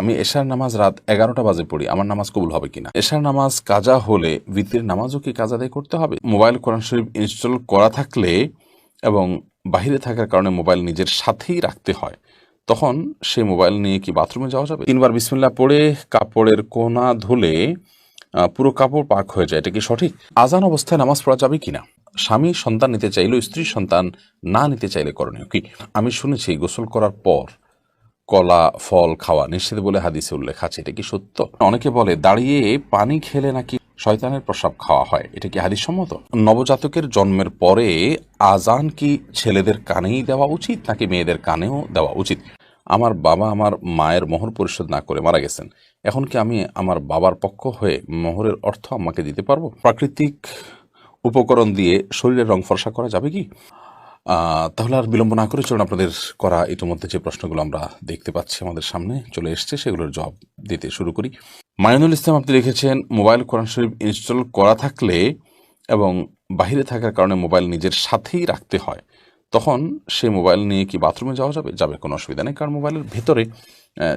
আমি এশার নামাজ রাত এগারোটা বাজে পড়ি, আমার নামাজ কবুল হবে কিনা? এশার নামাজ কাজা হলে ভিত্তির নামাজও কি কাজা আদায় করতে হবে? মোবাইল কোরআন শরীফ ইনস্টল করা থাকলে এবং বাইরে থাকার কারণে মোবাইল নিজের সাথেই রাখতে হয়, তখন সেই মোবাইল নিয়ে কি বাথরুমে যাওয়া যাবে? তিনবার বিসমিল্লা পড়ে কাপড়ের কোনা ধুলে পুরো কাপড় পাক হয়ে যায়, এটা কি সঠিক? আজান অবস্থায় নামাজ পড়া যাবে কিনা? স্বামী সন্তান নিতে চাইলেও স্ত্রী সন্তান না নিতে চাইলে করণীয় কি? আমি শুনেছি গোসল করার পর কলা, ফল খাওয়া নিষেধ বলে হাদিসে উল্লেখ আছে। এটা কি সত্য? অনেকে বলে, দাঁড়িয়ে পানি খেলে নাকি শয়তানের প্রসাব খাওয়া হয়? এটা কি হাদিস সম্মত নবজাতকের জন্মের পরে আজান কি ছেলেদের কানেই দেওয়া উচিত নাকি মেয়েদের কানেও দেওয়া উচিত? আমার বাবা আমার মায়ের মোহর পরিশোধ না করে মারা গেছেন। এখন কি আমি আমার বাবার পক্ষ হয়ে মোহরের অর্থ আমাকে দিতে পারব? প্রাকৃতিক উপকরণ দিয়ে শরীরের রং ফর্সা করা যাবে কি? তাহলে আর বিলম্ব না করে চলুন আপনাদের করা ইতিমধ্যে যে প্রশ্নগুলো আমরা দেখতে পাচ্ছি আমাদের সামনে চলে এসছে, সেগুলোর জবাব দিতে শুরু করি। মাইনুল ইসলাম, আপনি লিখেছেন, মোবাইল কোরআন শরীফ ইনস্টল করা থাকলে এবং বাহিরে থাকার কারণে মোবাইল নিজের সাথেই রাখতে হয়, তখন সে মোবাইল নিয়ে কি বাথরুমে যাওয়া যাবে? যাবে, কোনো অসুবিধা নেই, কারণ মোবাইলের ভেতরে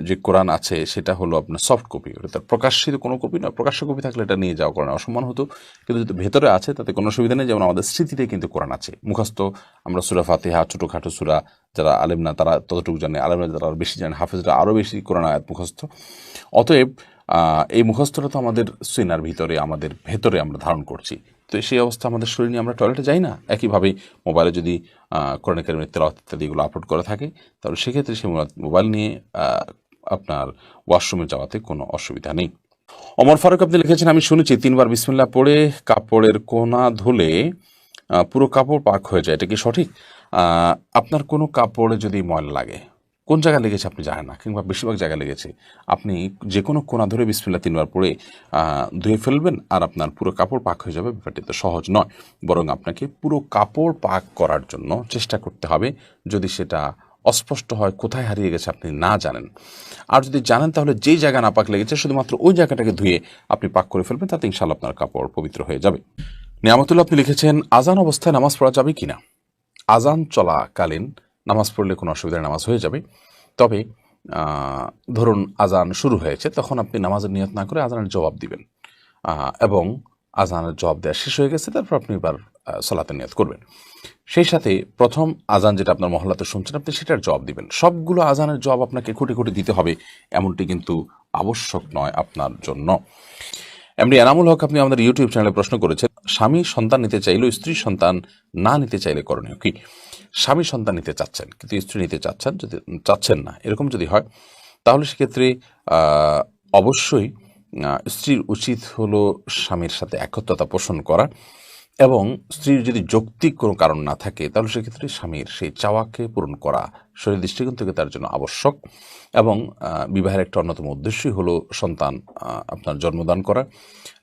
যে কোরআন আছে, সেটা হলো আপনার সফট কপি ওটা প্রকাশিত কোনো কপি নয়, প্রকাশ্য কপি থাকলে এটা নিয়ে যাওয়া কোরআন অসম্মান হতো, কিন্তু যদি ভেতরে আছে, তাতে কোনো অসুবিধা নেই। যেমন আমাদের স্মৃতিতে কিন্তু কোরআন আছে। মুখস্থ, আমরা সুরা ফাতিহা, ছোটোখাটো সুরা, যারা আলেম না, তারা ততটুকু জানে। আলেমরা যারা আরও বেশি জানে। হাফেজরা আরও বেশি কোরআন আয়াত মুখস্থ। অতএব এই মুখস্থটা তো আমাদের সিনার ভিতরে, আমাদের ভেতরে আমরা ধারণ করছি। তো সেই অবস্থা আমাদের শরীর নিয়ে আমরা টয়লেটে যাই না? একইভাবে মোবাইলে যদি কোরআন কারিমের তেলাওয়াত ইত্যাদি এগুলো আপলোড করা থাকে, তাহলে সেক্ষেত্রে সেই মোবাইল নিয়ে আপনার ওয়াশরুমে যাওয়াতে কোনো অসুবিধা নেই। অমর ফারুক আপনি লিখেছেন, আমি শুনেছি, তিনবার বিসমিল্লা পড়ে কাপড়ের কোনা ধুলে পুরো কাপড় পাক হয়ে যায়। এটা কি সঠিক? আপনার কোনো কাপড়ে যদি ময়লা লাগে কোন জায়গায় লেগেছে আপনি জানেন না কিংবা বেশিরভাগ জায়গায় লেগেছে? আপনি যে কোনো কোনা ধরে বিসমিল্লা তিনবার আহ, ধুয়ে ফেলবেন আর আপনার পুরো কাপড় পাক হয়ে যাবে ব্যাপারটি তো সহজ নয়। বরং আপনাকে পুরো কাপড় পাক করার জন্য চেষ্টা করতে হবে যদি সেটা অস্পষ্ট হয় কোথায় হারিয়ে গেছে আপনি না জানেন। আর যদি জানেন তাহলে যেই জায়গা না পাক লেগেছে শুধুমাত্র ওই জায়গাটাকে ধুয়ে আপনি পাক করে ফেলবেন তাতে ইনশাল্লাহ আপনার কাপড় পবিত্র হয়ে যাবে। নিয়ামতুল্লাহ আপনি লিখেছেন আজান অবস্থায় নামাজ পড়া যাবে কিনা? আজান চলাকালীন নামাজ পড়লে কোনো অসুবিধা নেই, নামাজ হয়ে যাবে। তবে ধরুন আজান শুরু হয়েছে তখন আপনি নামাজের নিয়ত না করে আজানের জবাব দিবেন। এবং আজানের জবাব দেওয়া শেষ হয়ে গেছে তারপর আপনি এবার আহ, সালাতের নিয়ত করবেন। সেই সাথে প্রথম আজান যেটা আপনার মহল্লাতে শুনছেন আপনি সেটার জবাব দিবেন। সবগুলো আজানের জবাব আপনাকে খুঁটে খুঁটে দিতে হবে এমনটি কিন্তু আবশ্যক নয় আপনার জন্য। এমনি এনামুল হক আপনি আমাদের ইউটিউব চ্যানেলে প্রশ্ন করেছেন স্বামী সন্তান নিতে চাইলেও স্ত্রী সন্তান না নিতে চাইলে করণীয় কি? স্বামী সন্তান নিতে চাচ্ছেন, কিন্তু স্ত্রী নিতে চাচ্ছেন, যদি, চাচ্ছেন না, এরকম যদি হয়, তাহলে সেক্ষেত্রে অবশ্যই স্ত্রীর উচিত হলো স্বামীর সাথে একত্রতা পোষণ করা এবং স্ত্রীর যদি যৌক্তিক কোনো কারণ না থাকে, তাহলে সেক্ষেত্রে স্বামীর সেই চাওয়াকে পূরণ করা শরীর দৃষ্টিকোণ থেকে তার জন্য আবশ্যক। এবং বিবাহের একটা অন্যতম উদ্দেশ্যই হলো সন্তান আপনার জন্মদান করা।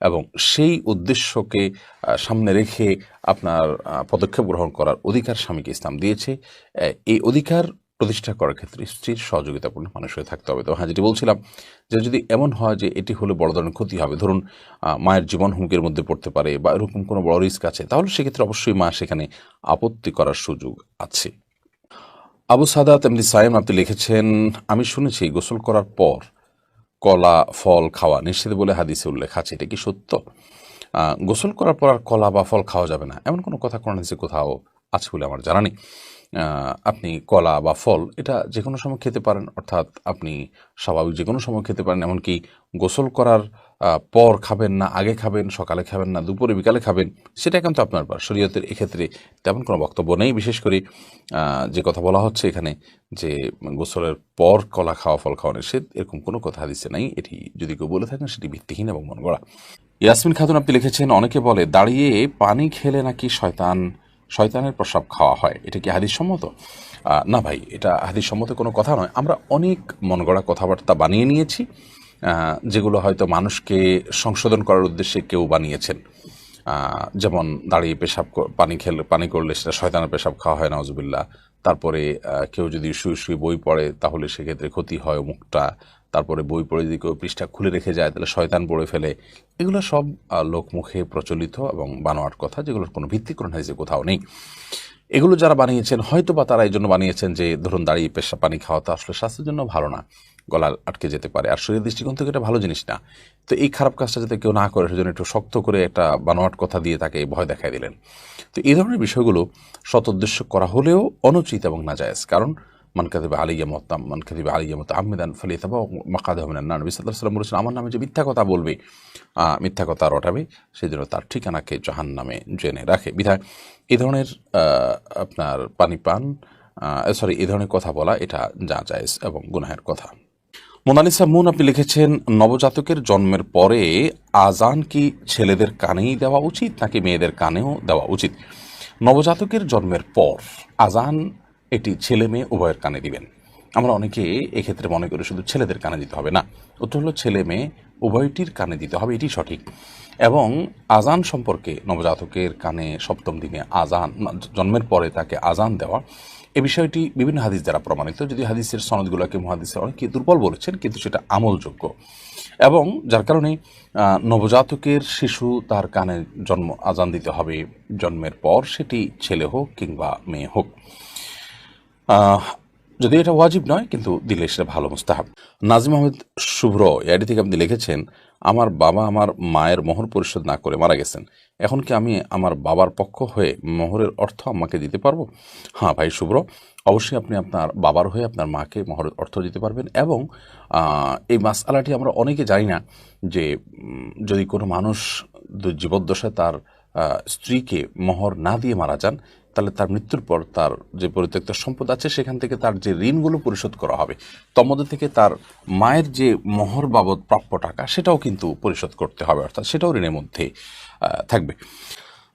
এবং সেই উদ্দেশ্যকে সামনে রেখে আপনার পদক্ষেপ গ্রহণ করার অধিকার স্বামীকে ইসলাম দিয়েছে। এই অধিকার প্রতিষ্ঠা করার ক্ষেত্রে স্ত্রীর সহযোগিতাপূর্ণ মানুষ হয়ে থাকতে হবে। তো হ্যাঁ যেটি বলছিলাম যে, যদি এমন হয় যে, এটি হলে বড় ধরনের ক্ষতি হবে, ধরুন মায়ের জীবন হুমকির মধ্যে পড়তে পারে বা এরকম কোনো বড় রিস্ক আছে, তাহলে সেক্ষেত্রে অবশ্যই মা সেখানে আপত্তি করার সুযোগ আছে। আবু সাদাত এমনি সাইম আপনি লিখেছেন, আমি শুনেছি, গোসল করার পর কলা, ফল খাওয়া নিষেধ বলে হাদিসে উল্লেখ আছে, এটা কি সত্য? গোসল করার পর আর কলা বা ফল খাওয়া যাবে না। এমন কোনো কথা হাদিসে কোথাও আছে বলে আমার জানা নেই। আপনি কলা বা ফল, এটা যে কোনো সময় খেতে পারেন, অর্থাৎ আপনি স্বাভাবিক যে কোনো সময় খেতে পারেন, এমনকি গোসল করার পর খাবেন না, আগে খাবেন, সকালে খাবেন না, দুপুরে, বিকালে খাবেন, সেটা কিন্তু আপনার ব্যাপার শরীয়তের এক্ষেত্রে তেমন কোনো বক্তব্য নেই। বিশেষ করে যে কথা বলা হচ্ছে এখানে যে গোসলের পর কলা খাওয়া, ফল খাওয়া নিষেধ এরকম কোনো কথা হাদিসে নাই। এটি যদি কেউ বলে থাকেন, সেটি ভিত্তিহীন এবং মন গড়া ইয়াসমিন খাতুন আপনি লিখেছেন, অনেকে বলে, দাঁড়িয়ে পানি খেলে নাকি শয়তান শয়তানের প্রসাব খাওয়া হয়। এটা কি হাদিস সম্মত না ভাই, এটা হাদিস সম্মত কোনো কথা নয়। আমরা অনেক মন গড়া কথাবার্তা বানিয়ে নিয়েছি যেগুলো হয়তো মানুষকে সংশোধন করার উদ্দেশ্যে কেউ বানিয়েছেন। যেমন দাঁড়িয়ে পেশাব পানি খেলে, পানি করলে সেটা শয়তানের পেশাব খাওয়া হয় নজবিল্লা তারপরে কেউ যদি শুয়ে শুয়ে বই পড়ে, তাহলে সেক্ষেত্রে ক্ষতি হয় মুখটা তারপরে বই পড়ে যদি কেউ পৃষ্ঠা খুলে রেখে যায়, তাহলে শয়তান পড়ে ফেলে। এগুলো সব লোকমুখে প্রচলিত এবং বানোয়ার কথা, যেগুলোর কোনো ভিত্তিকরণ হয়েছে কোথাও নেই। এগুলো যারা বানিয়েছেন হয়তো বা তারা এই জন্য বানিয়েছেন যে, ধরুন দাঁড়িয়ে পেশা পানি খাওয়া তো আসলে স্বাস্থ্যের জন্য ভালো না গলা আটকে যেতে পারে। আর শরীরের দৃষ্টিকোণ থেকে এটা ভালো জিনিস না। তো এই খারাপ কাজটা যাতে কেউ না করে, সেজন্য একটু শক্ত করে একটা বানোয়াট কথা দিয়ে তাকে ভয় দেখাই দিলেন। তো এই ধরনের বিষয়গুলো সতউদ্দেশ্য করা হলেও অনুচিত এবং নাজায়েজ। কারণ মান কাদিবা আলিয়া মতাম মান কাদিবা আলিয়া মত আহমেদান ফলে তাবা মাকাদা হবেন না নবী সাল্লাহ সাল্লাম বলেছেন, আমার নামে যে মিথ্যা কথা বলবে মিথ্যা কথা রটাবে সেই জন্য তার ঠিকানাকে জাহান নামে জেনে রাখে। বিধায় এই ধরনের আপনার পানি পান সরি এই ধরনের কথা বলা এটা যা জায়েজ এবং গুনাহের কথা। মোনালিসা মুন আপনি লিখেছেন, নবজাতকের জন্মের পরে আজান কি ছেলেদের কানেই দেওয়া উচিত নাকি মেয়েদের কানেও দেওয়া উচিত? নবজাতকের জন্মের পর আজান এটি ছেলে মেয়ে উভয়ের কানে দিবেন। আমরা অনেকে এক্ষেত্রে মনে করি শুধু ছেলেদের কানে দিতে হবে না উত্তর হলো ছেলে মেয়ে উভয়টির কানে দিতে হবে, এটি সঠিক। এবং আজান সম্পর্কে নবজাতকের কানে সপ্তম দিনে আজান জন্মের পরে তাকে আজান দেওয়া, এ বিষয়টি বিভিন্ন হাদিস দ্বারা প্রমাণিত। যদি হাদিসের সনদগুলোকে মহাদিসের অনেকে দুর্বল বলেছেন, কিন্তু সেটা আমলযোগ্য। এবং যার কারণে নবজাতকের শিশু তার কানে জন্ম আজান দিতে হবে, জন্মের পর সেটি ছেলে হোক কিংবা মেয়ে হোক। যদি এটা ওয়াজিব নয়, কিন্তু দিলে সেটা ভালো মুস্তাহাব। নাজিম আহমেদ শুভ্র, এআইডি থেকে আপনি লিখেছেন, আমার বাবা আমার মায়ের মোহর পরিশোধ না করে মারা গেছেন। এখন কি আমি আমার বাবার পক্ষ হয়ে মোহরের অর্থ আমাকে দিতে পারব? হ্যাঁ ভাই শুভ্র, অবশ্যই আপনি আপনার বাবার হয়ে আপনার মাকে মোহরের অর্থ দিতে পারবেন এবং এই মাসআলাটি আমরা অনেকে জানি না যে যদি কোনো মানুষ জীবদ্দশায় তার স্ত্রীকে মোহর না দিয়ে মারা যান তাহলে তার মৃত্যুর পর তার যে পরিত্যক্ত সম্পদ আছে, সেখান থেকে তার যে ঋণগুলো পরিশোধ করা হবে, তন্মধ্যে থেকে তার মায়ের যে মহর বাবদ প্রাপ্য টাকা, সেটাও কিন্তু পরিশোধ করতে হবে, অর্থাৎ সেটাও ঋণের মধ্যে থাকবে।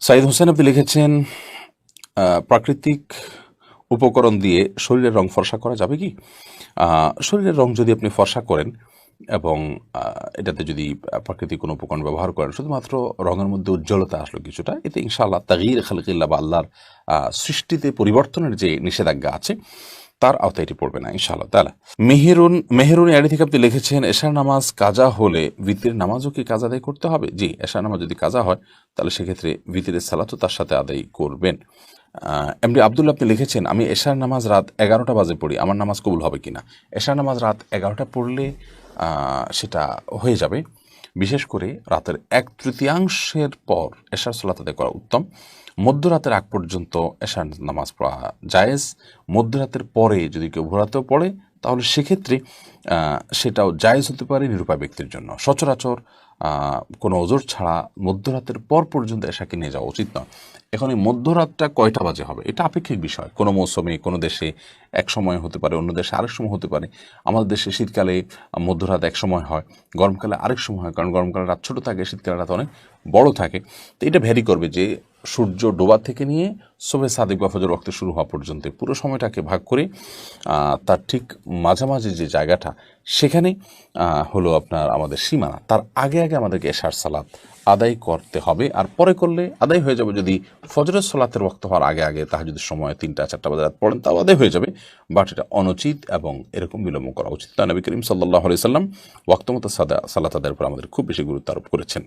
সাইদ হোসেন আপনি লিখেছেন প্রাকৃতিক উপকরণ দিয়ে শরীরের রং ফর্সা করা যাবে কি? শরীরের রং যদি আপনি ফর্সা করেন এবং এটাতে যদি প্রাকৃতিক কোনো উপকরণ ব্যবহার করেন, শুধুমাত্র রঙের মধ্যে উজ্জ্বলতা আসলো কিছুটা, এতে ইনশাআল্লাহ তাগির খালকিল্লা বা আল্লাহর সৃষ্টিতে পরিবর্তনের যে নিষেধাজ্ঞা আছে, তার আওতায় এটি পড়বে না, ইনশাআল্লাহ। তালা মেহেরুন মেহেরুন এডি থেকে আপনি লিখেছেন, এশার নামাজ কাজা হলে ভিতির নামাজও কি কাজ আদায় করতে হবে? জি, এশার নামাজ যদি কাজা হয়, তাহলে সেক্ষেত্রে ভিতিরের সালাতও তার সাথে আদায় করবেন। এমডি আবদুল্লাহ আপনি লিখেছেন, আমি এশার নামাজ রাত এগারোটা বাজে পড়ি, আমার নামাজ কবুল হবে কিনা? এশার নামাজ রাত এগারোটা পড়লে সেটা হয়ে যাবে। বিশেষ করে রাতের এক তৃতীয়াংশের পর এশার সোলা আদায় করা উত্তম। মধ্যরাতের আগ পর্যন্ত এশার নামাজ পড়া জায়েজ। মধ্যরাতের পরে যদি কেউ ভোরাতেও পড়ে তাহলে সেক্ষেত্রে সেটাও জায়েজ হতে পারে নিরুপায় ব্যক্তির জন্য। সচরাচর কোনো ওজোর ছাড়া মধ্যরাতের পর পর্যন্ত এশাকে নিয়ে যাওয়া উচিত নয়। এখন এই মধ্যরাতটা কয়টা বাজে হবে? এটা আপেক্ষিক বিষয়। কোনো মৌসুমে, কোনো দেশে এক সময় হতে পারে, অন্য দেশে আরেক সময় হতে পারে। আমাদের দেশে শীতকালে মধ্যরাত এক সময় হয়, গরমকালে আরেক সময় হয়। কারণ গরমকালে রাত ছোটো থাকে, শীতকালে রাত অনেক বড় থাকে। তো এটা ভ্যারি করবে যে সূর্য ডোবা থেকে নিয়ে শোভে সাদিক বা ফজর রক্ত শুরু হওয়া পর্যন্ত পুরো সময়টাকে ভাগ করে তার ঠিক মাঝামাঝি যে জায়গাটা, সেখানে হলো আপনার আমাদের সীমানা। তার আগে আগে আমাদেরকে এশার সালাত আদায় করতে হবে। আর পরে করলে আদায় হয়ে যাবে যদি ফজরের সালাতের রক্ত হওয়ার আগে আগে তাহা যদি সময় তিনটা, চারটা বাজে রাত পড়েন, তাও আদায় হয়ে যাবে। বাট এটা অনুচিত এবং এরকম বিলম্ব করা উচিত তা নবী করিম সাল্লাহ আলি সাল্লাম সাদা, সালাত আদায়ের উপর আমাদের খুব বেশি গুরুত্ব আরোপ করেছেন।